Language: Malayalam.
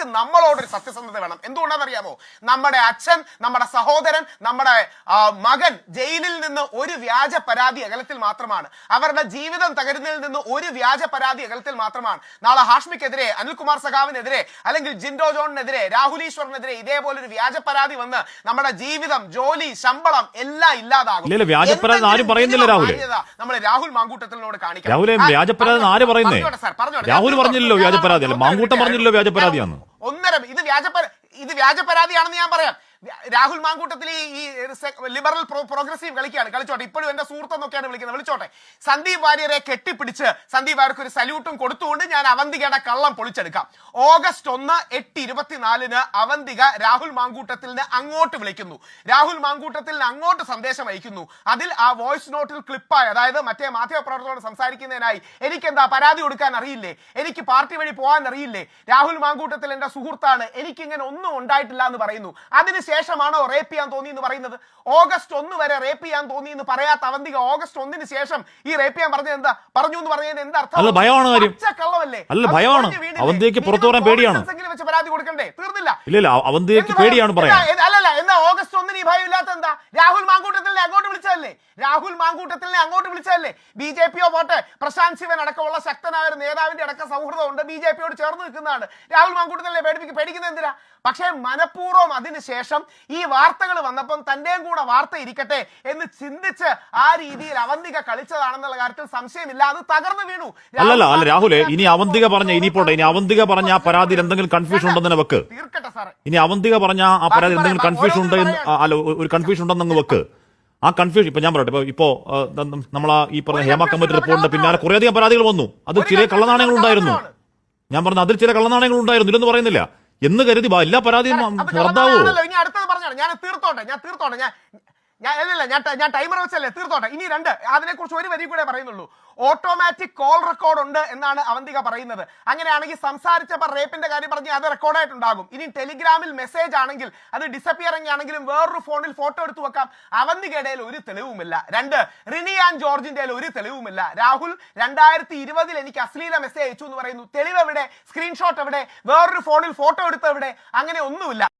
നമുക്ക് നമ്മളോടൊരു സത്യസന്ധത വേണം. എന്തുകൊണ്ടാണെന്നറിയാമോ? നമ്മുടെ അച്ഛൻ നമ്മുടെ സഹോദരൻ നമ്മുടെ മകൻ ജയിലിൽ നിന്ന് ഒരു വ്യാജ പരാതി അകലത്തിൽ മാത്രമാണ്. അവരുടെ ജീവിതം തകരുന്നതിൽ നിന്ന് ഒരു വ്യാജ പരാതി അകലത്തിൽ മാത്രമാണ്. നാളെ ഹാഷ്മിക്കെതിരെ അനിൽകുമാർ സഖാവിനെതിരെ അല്ലെങ്കിൽ ജിൻഡോ ജോണിനെതിരെ രാഹുൽ ഈശ്വറിനെതിരെ ഇതേപോലെ ഒരു വ്യാജ പരാതി വന്ന് നമ്മുടെ ജീവിതം ജോലി ശമ്പളം എല്ലാം ഇല്ലാതാകും. പരാതി. നമ്മൾ രാഹുൽ മാങ്കൂട്ടത്തിനോട് കാണിക്കാം. രാഹുൽ പറഞ്ഞില്ലല്ലോ വ്യാജ അല്ല? മാങ്കൂട്ടം പറഞ്ഞില്ലല്ലോ വ്യാജ ഒന്നര ഇത് വ്യാജ ഇത് വ്യാജ പരാതിയാണെന്ന് ഞാൻ പറയാം. രാഹുൽ മാങ്കൂട്ടത്തിൽ ഈ ലിബറൽ പ്രോ- പ്രോഗ്രസീവ് കളിക്കുകയാണ് കളിച്ചോട്ടെ. ഇപ്പോഴും എന്റെ സുഹൃത്തെന്നൊക്കെയാണ് വിളിക്കുന്നത്. വിളിച്ചോട്ടെ. സന്ദീപ് വാര്യരെ കെട്ടിപ്പിടിച്ച് സന്ദീപ് വാര്യർക്ക് ഒരു സല്യൂട്ടും കൊടുത്തുകൊണ്ട് ഞാൻ അവന്തികയുടെ കള്ളം പൊളിച്ചെടുക്കാം. ഓഗസ്റ്റ് ഒന്ന് എട്ട് ഇരുപത്തിനാലിന് അവന്തിക രാഹുൽ മാങ്കൂട്ടത്തിന് അങ്ങോട്ട് വിളിക്കുന്നു. രാഹുൽ മാങ്കൂട്ടത്തിന് അങ്ങോട്ട് സന്ദേശം അയക്കുന്നു. അതിൽ ആ വോയിസ് നോട്ടിൽ ക്ലിപ്പായി അതായത് മറ്റേ മാധ്യമപ്രവർത്തകരോട് സംസാരിക്കുന്നതിനായി എനിക്ക് എന്താ പരാതി കൊടുക്കാൻ അറിയില്ലേ? എനിക്ക് പാർട്ടി വഴി പോകാൻ അറിയില്ലേ? രാഹുൽ മാങ്കൂട്ടത്തിൽ എന്റെ സുഹൃത്താണ്. എനിക്ക് ഇങ്ങനെ ഒന്നും ഉണ്ടായിട്ടില്ല എന്ന് പറയുന്നു. അതിനുശേഷമാണോ റേപ്പ് ചെയ്യാൻ തോന്നി എന്ന് പറയുന്നത്? ഓഗസ്റ്റ് ഒന്ന് വരെ റേപ്പ് ചെയ്യാൻ തോന്നി എന്ന് പറയാത്ത അവന്തിക ഓഗസ്റ്റ് ഒന്നിന് ശേഷം ഈ റേപ്പ് ചെയ്യാൻ പറഞ്ഞത് എന്താ? പറഞ്ഞു എന്ന് പറഞ്ഞത് എന്താ അർത്ഥം? ഭയമാണ് കാര്യം. അല്ല, ഭയമാണ്. ഇനി പുറത്തു വരാൻ പേടിയാണ്. വെച്ച് പരാതി കൊടുക്കണ്ടേ? തീർന്നില്ല. ഇല്ല അവന്തിക്ക് എന്ത് പേടിയാണ്? പറയാൻ. അല്ലല്ല എന്നാ ഓഗസ്റ്റ് ഒന്നിന് ഈ ഭയം ഇല്ലാത്ത എന്താ? രാഹുൽ മാങ്കൂട്ടത്തിനെ അങ്ങോട്ട് വിളിച്ചതല്ലേ രാഹുൽ മാങ്കൂട്ടത്തിനെ അങ്ങോട്ട് വിളിച്ചതല്ലേ ബി ജെ പിയോ പോട്ടെ പ്രശാന്ത് ശിവൻ അടക്കമുള്ള ശക്തനായ ഒരു നേതാവിന്റെ അടക്കം സൗഹൃദമുണ്ട്. ബി ജെ പിയോട് ചേർന്ന് നിൽക്കുന്നതാണ്. രാഹുൽ മാങ്കൂട്ടത്തിനെ പേടിപ്പിക്കും പേടിക്കുന്നത് എന്തിനാ? പക്ഷേ മനഃപൂർവം അതിനുശേഷം ഈ വാർത്തകൾ വന്നപ്പം തന്റെയും കൂടെ വാർത്ത ഇരിക്കട്ടെ എന്ന് ചിന്തിച്ച് ആ രീതിയിൽ അവന്തിക കളിച്ചതാണെന്നുള്ള കാര്യത്തിൽ സംശയമില്ല. അത് തകർന്നു വീണു. അല്ലല്ല അല്ല രാഹുലെ ഇനി അവന്തിക പറഞ്ഞ ഇനി പോട്ടെ ഇനി അവന്തിക പറഞ്ഞ ആ പരാതിയിൽ എന്തെങ്കിലും കൺഫ്യൂഷൻ ഉണ്ടെന്ന് വെക്ക്. തീർക്കട്ടെ സാറേ. ഇനി അവന്തിക പറഞ്ഞ ആ പരാതി എന്തെങ്കിലും കൺഫ്യൂഷൻ ഉണ്ടെന്ന് അല്ല ഒരു കൺഫ്യൂഷൻ ഉണ്ടെന്നങ്ങ് വെക്ക്. ആ കൺഫ്യൂഷൻ ഇപ്പൊ ഞാൻ പറയട്ടെ ഇപ്പൊ നമ്മൾ ഈ പറഞ്ഞ ഹേമ കമ്മിറ്റി റിപ്പോർട്ടിന്റെ പിന്നാലെ കുറേയധികം പരാതികൾ വന്നു. അത് ചില കള്ളനാണയങ്ങൾ ഉണ്ടായിരുന്നു. ഞാൻ പറഞ്ഞു അതിൽ ചില കള്ളനാണയങ്ങൾ ഉണ്ടായിരുന്നു ഇല്ലെന്ന് പറയുന്നില്ല. എന്ന് കരുതി എല്ലാ പരാതിയും റദ്ദാവോ. ഞാൻ തീർത്തോട്ടെ ഞാൻ തീർത്തോട്ടെ ഞാൻ ഞാൻ അല്ലല്ല ഞാൻ ഞാൻ ടൈമർ വെച്ചല്ലേ തീർത്തോട്ടെ. ഇനി രണ്ട് അതിനെക്കുറിച്ച് ഒരു വരി കൂടെ പറയുന്നുള്ളൂ. ഓട്ടോമാറ്റിക് കോൾ റെക്കോർഡ് ഉണ്ട് എന്നാണ് അവന്തിക പറയുന്നത്. അങ്ങനെയാണെങ്കിൽ സംസാരിച്ചപ്പോൾ റേപ്പിന്റെ കാര്യം പറഞ്ഞ് അത് റെക്കോർഡായിട്ടുണ്ടാകും ഇനി ടെലിഗ്രാമിൽ മെസ്സേജ് ആണെങ്കിൽ അത് ഡിസപ്പിയറിംഗ് ആണെങ്കിലും വേറൊരു ഫോണിൽ ഫോട്ടോ എടുത്തു വെക്കാം. അവന്തികയുടെ ഒരു തെളിവുമില്ല. രണ്ട് റിനി ആൻഡ് ജോർജിന്റെ ഒരു തെളിവുമില്ല. രാഹുൽ രണ്ടായിരത്തി ഇരുപതിൽ എനിക്ക് അശ്ലീല മെസ്സേജ് അയച്ചു എന്ന് പറയുന്നു. തെളിവ് എവിടെ? സ്ക്രീൻഷോട്ട് എവിടെ? വേറൊരു ഫോണിൽ ഫോട്ടോ എടുത്ത് എവിടെ? അങ്ങനെ ഒന്നുമില്ല.